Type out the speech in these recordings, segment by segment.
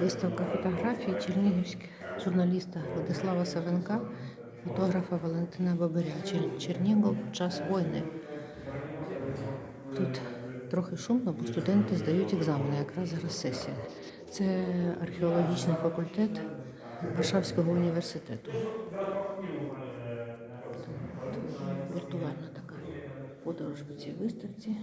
Виставка фотографій чернігівських журналіста Владислава Савенка, фотографа Валентина Бабиря. Чернігов час війни. Тут трохи шумно, бо студенти здають екзамени, якраз зараз сесія. Це археологічний факультет Варшавського університету. Віртуальна така подорож по цій виставці.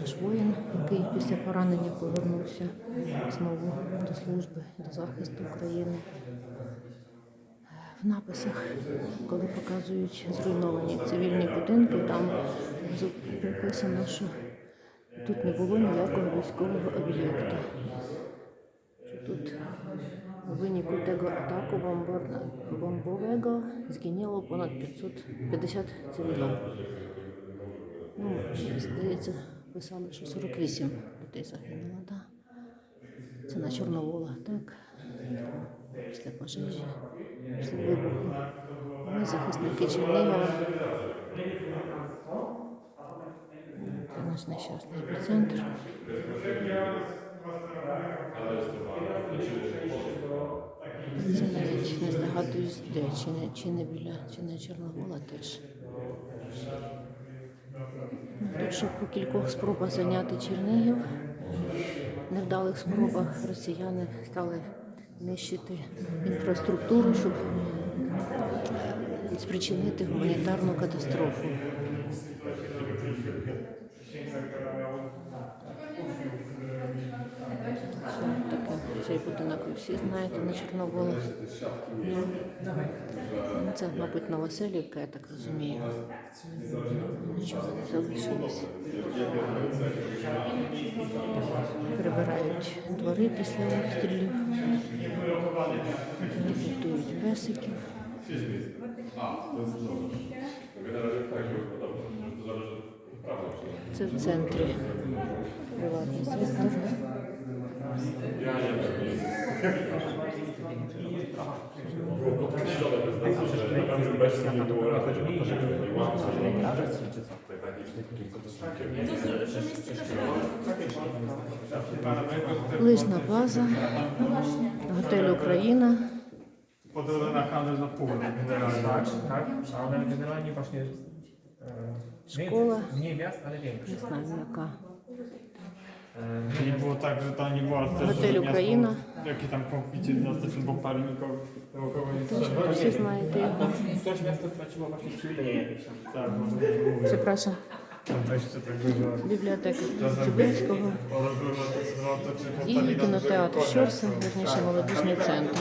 Наш воїн, який після поранення повернувся знову до служби, до захисту України. В написах, коли показують зруйновані цивільні будинки, там написано, що тут не було ніякого військового об'єкта. Що тут виніку tego атаку бомбор- бомбового згиніло понад 550 цивілів. Ну, здається, писали, що 48 людей загинуло, так. Це на Чорновола, так. Після пожежі, після вибуху. Ми захисники Чернігова. Це наш нещасний епіцентр. Це навіть не здогадуюсь, де, чи не, чи не біля, чи не Чорновола теж. Тут, по кількох спробах зайняти Чернігів, невдалих спробах росіяни стали нищити інфраструктуру, щоб спричинити гуманітарну катастрофу. Цей будинок ви всі знаєте на Чорноволах. Ну, Це, мабуть, Новоселівка, я так розумію. Нічого не залишилось. Прибирають двори після обстрілів. Рятують песиків. Це в центрі. Приватний сектор. Лижна база. Готель Україна. Generalnie właśnie e, Szkoła. Mniej, mniej miast, ale większe. Не знаю, яка. Też Hotel że Ukraina. Miasto, jakie tam konflikcie na tym Bokpali nikogo dookoła nie Теж всі знаєте його. Tam. Tak, może nie mówię. Przepraszam, Tam wejście tego, że бібліотека czy і кінотеатр. Щорса, верніше молодіжний центр.